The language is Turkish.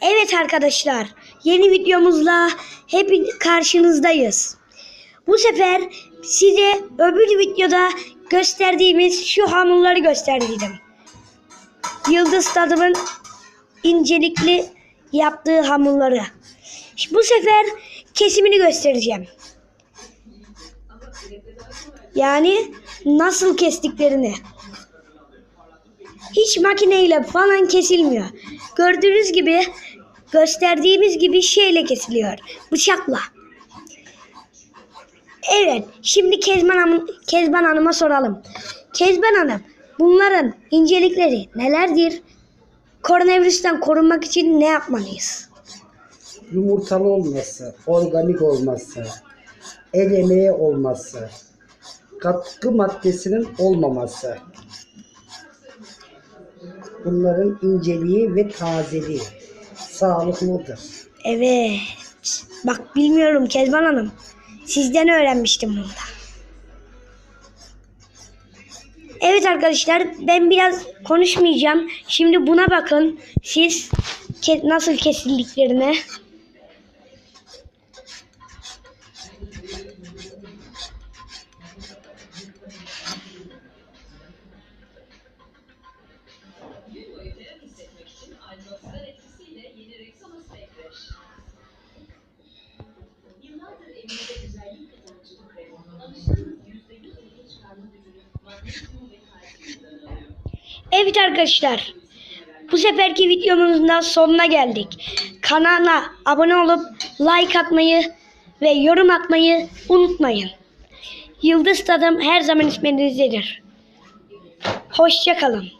Evet arkadaşlar, yeni videomuzla hep karşınızdayız. Bu sefer size öbür videoda gösterdiğimiz şu hamurları gösterdiydim. Yıldız tadımın incelikli yaptığı hamurları. Bu sefer kesimini göstereceğim. Yani nasıl kestiklerini. Hiç makineyle falan kesilmiyor. Gördüğünüz gibi gösterdiğimiz gibi şeyle kesiliyor. Bıçakla. Evet, şimdi Kezban, Hanım, Kezban Hanım'a soralım. Kezban Hanım, bunların incelikleri nelerdir? Koronavirüsten korunmak için ne yapmalıyız? yumurtalı olması, organik olması, el emeği olması, katkı maddesinin olmaması, bunların inceliği ve tazeliği sağlıklıdır. Evet. Bak bilmiyorum Kezban Hanım. Sizden öğrenmiştim bunu da. Evet arkadaşlar ben biraz konuşmayacağım. Şimdi buna bakın. Siz ke- nasıl kesildiklerine. Evet arkadaşlar. Bu seferki videomuzun da sonuna geldik. Kanala abone olup like atmayı ve yorum atmayı unutmayın. Yıldız Tadım her zaman isminizdedir. Hoşçakalın.